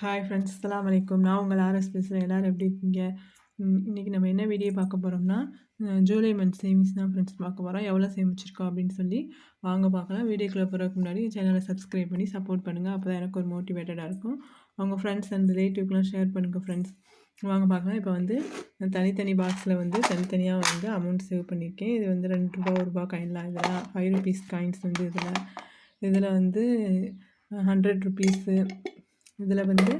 Hi friends அலாம் வலைக்கம் நான் உங்கள் ஆர்எஸ் பேசுகிறேன் எல்லோரும் எப்படி இருக்கீங்க? இன்றைக்கி நம்ம என்ன வீடியோ பார்க்க போகிறோம்னா ஜூலை மந்த் சேவிங்ஸ் தான் ஃப்ரெண்ட்ஸ் பார்க்க போகிறோம் எவ்வளோ சேமிச்சிருக்கோம் அப்படின்னு சொல்லி வாங்க பார்க்கலாம். வீடியோக்குள்ளே போகிறதுக்கு முன்னாடி சேனலை சப்ஸ்கிரைப் பண்ணி சப்போர்ட் பண்ணுங்கள் அப்போ தான் எனக்கு ஒரு மோட்டிவேட்டடாக இருக்கும். அவங்க ஃப்ரெண்ட்ஸ் அண்ட் ரிலேட்டிவ்க்கெலாம் ஷேர் பண்ணுங்கள் ஃப்ரெண்ட்ஸ் வாங்க பார்க்கலாம். இப்போ வந்து தனித்தனி பாக்ஸில் வந்து தனித்தனியாக வந்து அமௌண்ட் சேவ் பண்ணியிருக்கேன். இது வந்து ரெண்டு ரூபா ஒரு ரூபா காயின்லாம் இதில் ஃபைவ் ருபீஸ் காயின்ஸ் வந்து இதில். இதில் வந்து ஹண்ட்ரட் ருபீஸு இதில் வந்து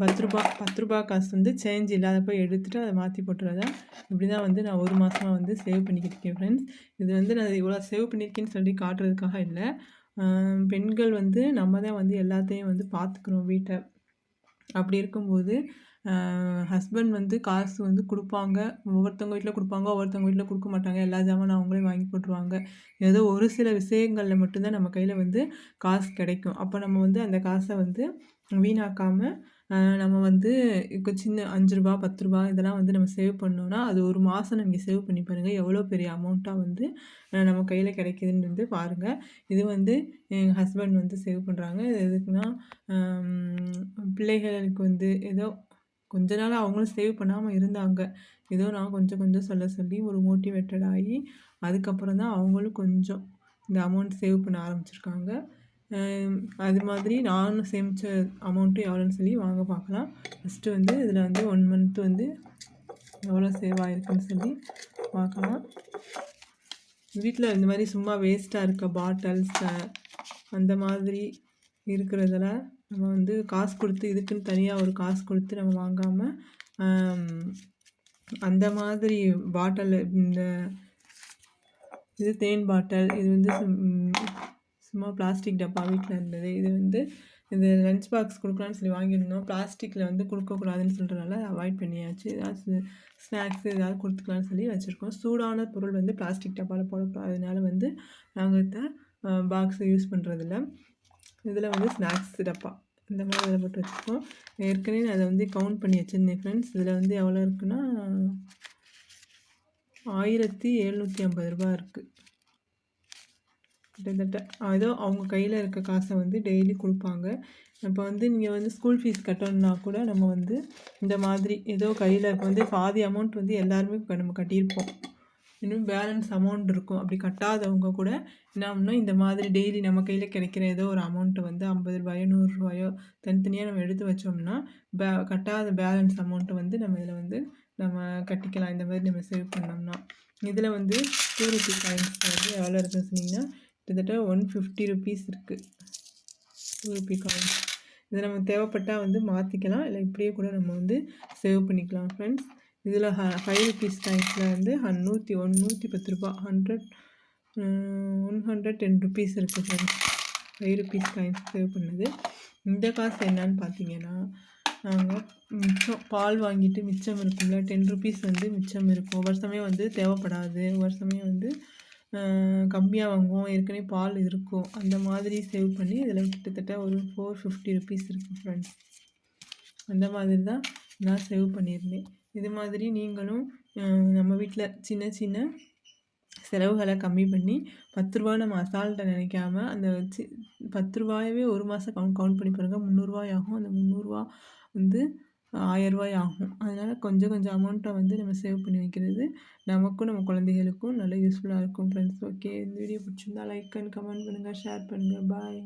பத்து ரூபா பத்து ரூபா காசு வந்து சேஞ்ச் இல்லாதப்போ எடுத்துகிட்டு அதை மாற்றி போட்டுறதா? இப்படி தான் வந்து நான் ஒரு மாதமாக வந்து சேவ் பண்ணிக்கிட்டு இருக்கேன் ஃப்ரெண்ட்ஸ் இது வந்து நான் இவ்வளோ சேவ் பண்ணியிருக்கேன்னு சொல்லி காட்டுறதுக்காக இல்லை. பெண்கள் வந்து நம்ம தான் வந்து எல்லாத்தையும் வந்து பார்த்துக்குறோம் வீட்டை. அப்படி இருக்கும்போது ஹஸ்பண்ட் வந்து காசு வந்து கொடுப்பாங்க. ஒவ்வொருத்தவங்க வீட்டில் கொடுப்பாங்க ஒவ்வொருத்தவங்க வீட்டில் கொடுக்க மாட்டாங்க. எல்லா ஜாமானும் அவங்களே வாங்கி போட்டுருவாங்க. ஏதோ ஒரு சில விஷயங்களில் மட்டும்தான் நம்ம கையில் வந்து காசு கிடைக்கும். அப்போ நம்ம வந்து அந்த காசை வந்து வீணாக்காமல் நம்ம வந்து இப்போ சின்ன அஞ்சு ரூபா பத்து ரூபா இதெல்லாம் வந்து நம்ம சேவ் பண்ணோன்னா அது ஒரு மாதம் நீங்கள் சேவ் பண்ணி பாருங்கள் எவ்வளோ பெரிய அமௌண்ட்டாக வந்து நம்ம கையில் கிடைக்குதுன்னு வந்து பாருங்கள் இது வந்து எங்கள் ஹஸ்பண்ட் வந்து சேவ் பண்ணுறாங்க இது எதுக்குன்னா பிள்ளைகளுக்கு வந்து ஏதோ கொஞ்ச நாள் அவங்களும் சேவ் பண்ணாமல் இருந்தாங்க. ஏதோ நான் கொஞ்சம் கொஞ்சம் சொல்ல சொல்லி ஒரு மோட்டிவேட்டட் ஆகி அதுக்கப்புறம் தான் அவங்களும் கொஞ்சம் இந்த அமௌண்ட் சேவ் பண்ண ஆரம்பிச்சிருக்காங்க. அது மாதிரி நானும் சேமித்த அமௌண்ட்டும் எவ்வளோன்னு சொல்லி வாங்க பார்க்கலாம். ஃபஸ்ட்டு வந்து இதில் வந்து ஒன் மந்த் வந்து எவ்வளோ சேவ் ஆகிருக்குன்னு சொல்லி பார்க்கலாம். வீட்டில் இந்த மாதிரி சும்மா வேஸ்ட்டாக இருக்க பாட்டில்ஸை அந்த மாதிரி இருக்கிறதில் நம்ம வந்து காசு கொடுத்து இதுக்குன்னு தனியாக ஒரு காசு கொடுத்து நம்ம வாங்காமல் அந்த மாதிரி பாட்டில் இந்த இது தேன் பாட்டில் இது வந்து சும்மா பிளாஸ்டிக் டப்பா வீட்டில் இருந்தது. இது வந்து இந்த லஞ்ச் பாக்ஸ் கொடுக்கலான்னு சொல்லி வாங்கியிருந்தோம். பிளாஸ்டிக்கில் வந்து கொடுக்கக்கூடாதுன்னு சொல்கிறனால அவாய்ட் பண்ணியாச்சு. ஏதாவது ஸ்நாக்ஸ் ஏதாவது கொடுத்துக்கலான்னு சொல்லி வச்சுருக்கோம். சூடான பொருள் வந்து பிளாஸ்டிக் டப்பாவில் போடக்கூடாது. அதனால வந்து நாங்கள் பாக்ஸை யூஸ் பண்ணுறதில்ல இதில் வந்து ஸ்நாக்ஸ் டப்பா. இந்த மாதிரி இதில் போட்டு வச்சுப்போம் ஏற்கனவே நான் அதை வந்து கவுண்ட் பண்ணி வச்சுருந்தேன் ஃப்ரெண்ட்ஸ் இதில் வந்து எவ்வளோ இருக்குன்னா ஆயிரத்தி எழுநூற்றி ஐம்பது ரூபா இருக்குது கிட்டத்தட்ட. ஏதோ அவங்க கையில் இருக்க காசை வந்து டெய்லி கொடுப்பாங்க. இப்போ வந்து நீங்கள் வந்து ஸ்கூல் ஃபீஸ் கட்டணுன்னா கூட நம்ம வந்து இந்த மாதிரி ஏதோ கையில் இப்போ வந்து பாதி அமௌண்ட் வந்து எல்லாருமே நம்ம கட்டியிருப்போம். இன்னும் பேலன்ஸ் அமௌண்ட் இருக்கும். அப்படி கட்டாதவங்க கூட என்ன பண்ணால் இந்த மாதிரி டெய்லி நம்ம கையில் கிடைக்கிற ஏதோ ஒரு அமௌண்ட்டை வந்து ஐம்பது ரூபாயோ நூறுரூவாயோ தனித்தனியாக நம்ம எடுத்து வச்சோம்னா பே கட்டாத பேலன்ஸ் அமௌண்ட்டை வந்து நம்ம இதில் வந்து நம்ம கட்டிக்கலாம். இந்த மாதிரி நம்ம சேவ் பண்ணோம்னா. இதில் வந்து டூ ருபி காயின்ஸ் வந்து எவ்வளோ இருக்குன்னு சொன்னிங்கன்னா கிட்டத்தட்ட ஒன் ஃபிஃப்டி ருபீஸ் இருக்குது டூ ருபி காயின்ஸ் இதை நம்ம தேவைப்பட்டால் வந்து மாற்றிக்கலாம் இல்லை இப்படியே கூட நம்ம வந்து சேவ் பண்ணிக்கலாம் ஃப்ரெண்ட்ஸ் இதில் ஹ ஃபைவ் ருபீஸ் காயின்ஸில் வந்து ஹன் நூற்றி ஒன் நூற்றி பத்து ரூபா hundred one hundred ten rupees இருக்குது friends five rupees coins save பண்ணது. இந்த காசு என்னன்னு பார்த்தீங்கன்னா நாங்கள் மிச்சம் பால் வாங்கிட்டு மிச்சம் இருக்கும்ல டென் ருபீஸ் வந்து மிச்சம் இருக்கும். ஒவ்வொரு சமயம் வந்து தேவைப்படாது. ஒவ்வொரு சமயம் வந்து கம்மியாக வாங்குவோம். ஏற்கனவே பால் இருக்கும். அந்த மாதிரி சேவ் பண்ணி இதில் கிட்டத்தட்ட ஒரு ஃபோர் ஃபிஃப்டி ருபீஸ் இருக்குது ஃப்ரெண்ட்ஸ் அந்த மாதிரி தான் நான் சேவ் பண்ணியிருந்தேன். இது மாதிரி நீங்களும் நம்ம வீட்டில் சின்ன சின்ன செலவுகளை கம்மி பண்ணி பத்து ரூபா நம்ம அசால்ட்டை நினைக்காம அந்த சி பத்து ரூபாயவே ஒரு மாதம் கவுண்ட் கவுண்ட் பண்ணி பாருங்கள் முந்நூறுரூவாய் ஆகும். அந்த முந்நூறுரூவா வந்து ஆயரூவாய் ஆகும். அதனால் கொஞ்சம் கொஞ்சம் அமௌண்ட்டை வந்து நம்ம சேவ் பண்ணி வைக்கிறது நமக்கும் நம்ம குழந்தைகளுக்கும் நல்ல யூஸ்ஃபுல்லாக இருக்கும் ஃப்ரெண்ட்ஸ் ஓகே இந்த வீடியோ பிடிச்சிருந்தா லைக் அண்ட் கமெண்ட் பண்ணுங்கள் ஷேர் பண்ணுங்கள் பாய்